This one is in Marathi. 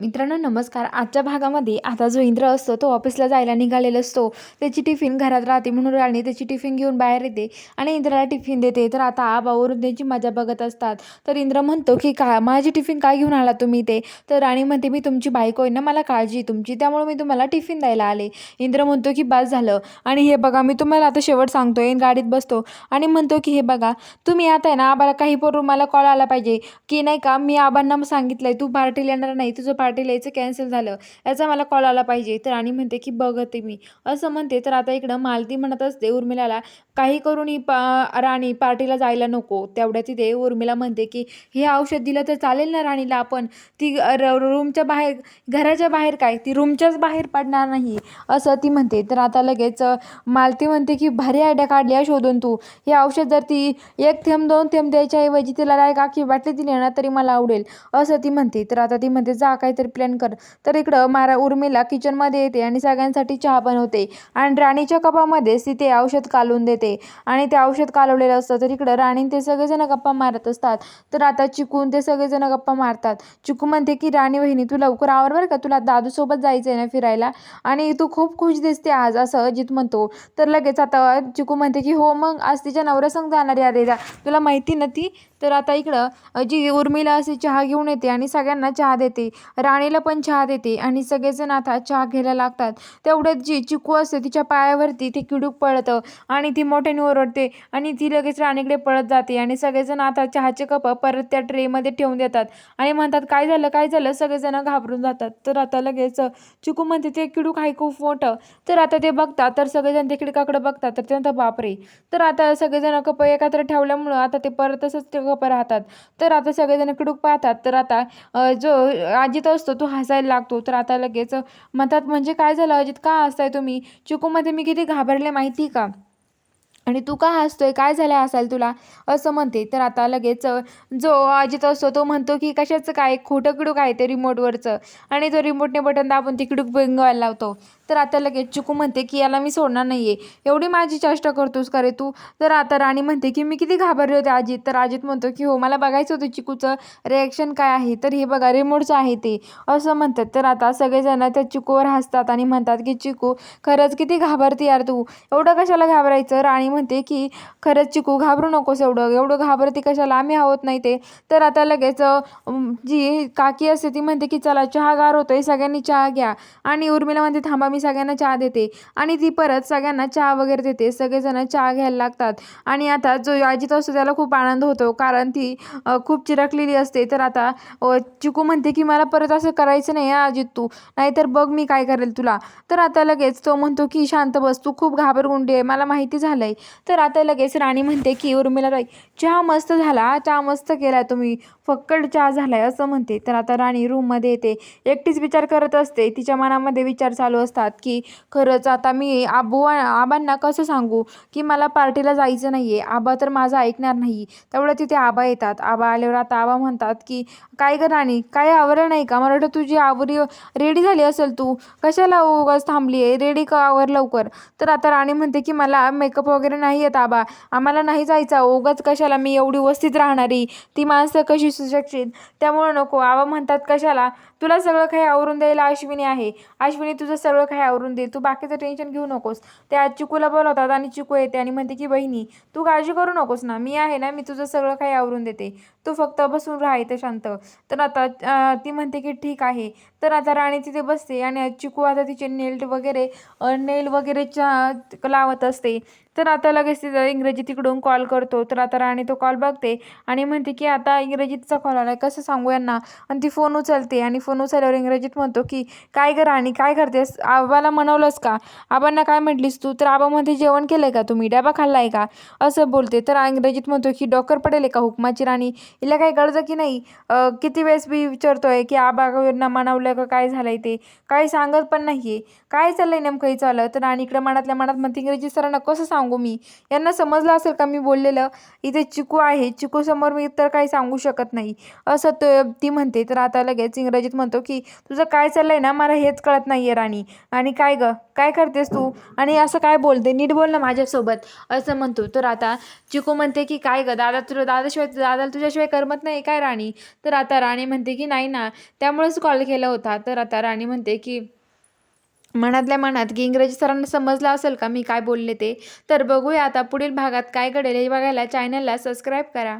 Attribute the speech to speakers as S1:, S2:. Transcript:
S1: मित्रांनो नमस्कार. आजच्या भागामध्ये आता जो इंद्र असतो तो ऑफिसला जायला निघालेला असतो. त्याची टिफिन घरात राहते म्हणून राणी त्याची टिफिन घेऊन बाहेर येते आणि इंद्राला टिफिन देते. तर आता आबावरून त्यांची मजा बघत असतात. तर इंद्र म्हणतो की का माझी टिफिन काय घेऊन आला तुम्ही ते तर राणी म्हणते मी तुमची बायको आहे ना मला काळजी तुमची. त्यामुळे मी तुम्हाला टिफिन द्यायला आले. इंद्र म्हणतो की बस झालं. आणि हे बघा मी तुम्हाला आता शेवट सांगतोय. गाडीत बसतो. आणि म्हणतो की हे बघा तुम्ही आता आहे ना आबाला काही करून मला कॉल आला पाहिजे. की नाही का मी आबांना सांगितलं आहे तू पार्टीला येणार नाही तुझं पार्टीला यायचं कॅन्सल झालं. याचा मला कॉल आला पाहिजे. तर राणी म्हणते की बघते मी. असं म्हणते तर आता इकडं मालती म्हणत असते उर्मिलाला काही करून ही पा राणी पार्टीला जायला नको. तेवढ्या तिथे उर्मिला म्हणते की हे औषध दिलं तर चालेल ना राणीला आपण? ती र रूमच्या बाहेर घराच्या बाहेर काय? ती रूमच्याच बाहेर पडणार नाही. असं ती म्हणते. तर आता लगेच मालती म्हणते की भारी आयडिया काढली आहे शोधून तू. हे औषध जर ती एक थेंब दोन थेंब द्यायच्याऐवजी तिला डायरेक्ट आखी बाटली दिली ना तरी मला आवडेल. असं ती म्हणते. तर आता ती म्हणते जा काय काहीतरी प्लॅन कर. तर इकडं मारा उर्मिला किचनमध्ये येते आणि सगळ्यांसाठी चहा बनवते. आणि राणीच्या कपामध्येच तिथे औषध कालवून देते. आणि ते औषध कालवलेलं असतं. तर इकडं राणी ते सगळेजण गप्पा मारत असतात. तर आता चिकून ते सगळेजण गप्पा मारतात. चिकू म्हणते की राणी वहिनी तू लवकर आवर बरं का. तुला दादूसोबत जायचं आहे ना फिरायला. आणि तू खूप खुश दिसते आज असं अजित म्हणतो. तर लगेच आता चिकू म्हणते की हो मग आज तिच्या नवऱ्यासंग जाणार अरे दा तुला माहिती ना ती? तर आता इकडं जी उर्मिला असे चहा घेऊन येते आणि सगळ्यांना चहा देते. राणीला पण चहा देते आणि सगळेजण आता चहा घ्यायला लागतात. तेवढ्यात जी चिकू असते तिच्या पायावरती ते किडूक पळतं आणि ती मोठ्याने ओरडते आणि ती लगेच राणीकडे पळत जाते आणि सगळेजण आता चहाचे कप परत त्या ट्रेमध्ये ठेवून देतात. आणि म्हणतात काय झालं? काय झालं? सगळेजण घाबरून जातात. तर आता लगेच चिकू म्हणते ते किडूक आहे खूप मोठं. तर आता ते बघतात. तर सगळेजण ते किडकाकडे बघतात. तर त्यांना बापरे. तर आता सगळेजण कप एकत्र ठेवल्यामुळं आता ते परत तसंच ते कप राहतात. तर आता सगळेजण किडूक पाहतात. तर आता जो आजी तर असतो तो हसायला लागतो. तर आता लगेच म्हणतात म्हणजे काय झालं? अजित का हसताय तुम्ही चिकूमध्ये मी किती घाबरले माहिती का? आणि तू का हसतोय? काय झालं असाल तुला? असं म्हणते. तर आता लगेच जो अजित असतो तो म्हणतो की कशाचं काय? खोटं किडूक आहे ते रिमोटवरचं आणि तो रिमोटने बटन दाबून ती किडूक बंगवायला लावतो. तर आता लगेच चिकू म्हणते की याला मी सोडणार नाही आहे एवढी माझी चेष्टा करतोस का रे तू? तर आता राणी म्हणते की मी किती घाबरले होते अजित तर अजित म्हणतो की हो मला बघायचं होतं चिकूचं रिॲक्शन काय आहे? तर हे बघा रिमोटचं आहे ते. असं म्हणतात. तर आता सगळेजण त्या चिकूवर हसतात आणि म्हणतात की चिकू खरंच किती घाबरते यार तू. एवढं कशाला घाबरायचं? राणी म्हणते की खरंच चिकू घाबरू नकोस एवढं एवढं घाबरते कशाला? आम्ही आहोत नाही ते. तर आता लगेच जी काकी असते ती म्हणते की चला चहा गार होतोय सगळ्यांनी चहा घ्या. आणि उर्मिला म्हणते थांबा मी सगळ्यांना चहा देते. आणि ती परत सगळ्यांना चहा वगैरे देते. सगळेजण चहा घ्यायला लागतात. आणि आता जो अजित असतो त्याला खूप आनंद होतो कारण ती खूप चिरकलेली असते. तर आता चिकू म्हणते की मला परत असं करायचं नाही अजित तू. नाहीतर बघ मी काय करेल तुला. तर आता लगेच तो म्हणतो की शांत बस तू खूप घाबरगुंडी आहे. मला माहिती झालंय. तर आता लगेच राणी म्हणते की उर्मिला राई चहा मस्त झाला चहा मस्त केला तुम्ही. फक्कड चहा झालाय असं म्हणते. तर आता राणी रूममध्ये येते. एकटीच विचार करत असते. तिच्या मनामध्ये विचार चालू असतात की खरंच आता मी आबू आबांना कसं सांगू? की मला पार्टीला जायचं नाही आहे आबा तर माझं ऐकणार नाही. तेवढं तिथे आबा येतात. आबा आल्यावर आता आबा म्हणतात की काय कर राणी? काय आवरलं नाही का? मला वाटतं तुझी आवरी रेडी झाली असेल तू? कशाला उगाच थांबली आहे रेडी का आवर लवकर? तर आता राणी म्हणते की मला मेकअप वगैरे नाही येत आबा. आम्हाला नाही जायचा. उगाच कशाला मी एवढी वस्तीत राहणारी? ती माणसं कशी सुशिक्षित त्यामुळं नको. आवा म्हणतात कशाला? तुला सगळं काही आवरून द्यायला अश्विनी आहे. अश्विनी तुझं सगळं काही आवरून दे. तू बाकीचं टेन्शन घेऊ नकोस. त्या चिकूला बोलवतात आणि चिकू येते आणि म्हणते की बहिणी तू काळजी करू नकोस ना. मी आहे ना मी तुझं सगळं काही आवरून देते. तू फक्त बसून राहा इथं शांत. तर आता ती म्हणते की ठीक आहे. तर आता राणी तिथे बसते आणि चिकू आता तिचे नेल वगैरे नेल वगैरे लावत असते. तर आता लगेच तिचा इंग्रजी तिकडून कॉल करतो. तर आता राणी तो कॉल बघते आणि म्हणते की आता इंग्रजीत इंग्रजीचा कॉल आला आहे कसं सांगू यांना? आणि ती फोन उचलते आणि फोन उचलल्यावर इंग्रजीत म्हणतो की काय गं राणी काय करतेस? आबाला म्हणवलंस का? आबांना काय म्हटलीस तू? तर आबामध्ये जेवण केलं आहे का तुम्ही? डबा खाल्ला आहे का? असं बोलते. तर इंग्रजीत म्हणतो की डॉक्टर पडेल आहे का हुकमाची राणी. हिला काही कळतं की नाही? किती वेळेस मी विचारतोय की आबांना म्हणवलं का? काय झालंय ते? काही सांगत पण नाहीये. काय चाललंय नेमकं हे चाललं तर आणि इकडं मनातल्या मनात म्हणते इंग्रजी सरांना कसं सांगू मी? यांना समजलं असेल का मी बोललेलं? इथे चिकू आहे. चिकू समोर मी तर काही सांगू शकत नाही नाही. असं तो ती म्हणते तर आता लगेच इंग्रजीत म्हणतो की तुझं काय चाललं आहे ना? मला हेच कळत नाही आहे राणी. आणि काय गं? काय करतेस तू? आणि असं काय बोलते? नीट बोल ना माझ्यासोबत. असं म्हणतो. तर आता चिकू म्हणते की काय गं? दादा तुला दादाशिवाय दादाला तुझ्याशिवाय करमत नाही काय राणी? तर आता राणी म्हणते की नाही ना. त्यामुळेच कॉल केला होता. तर आता राणी म्हणते की मनातल्या मनात की इंग्रजी सरांना समजलं असेल का मी काय बोलले ते? तर बघूया आता पुढील भागात काय घडेल. हे बघायला चॅनलला सबस्क्राईब करा.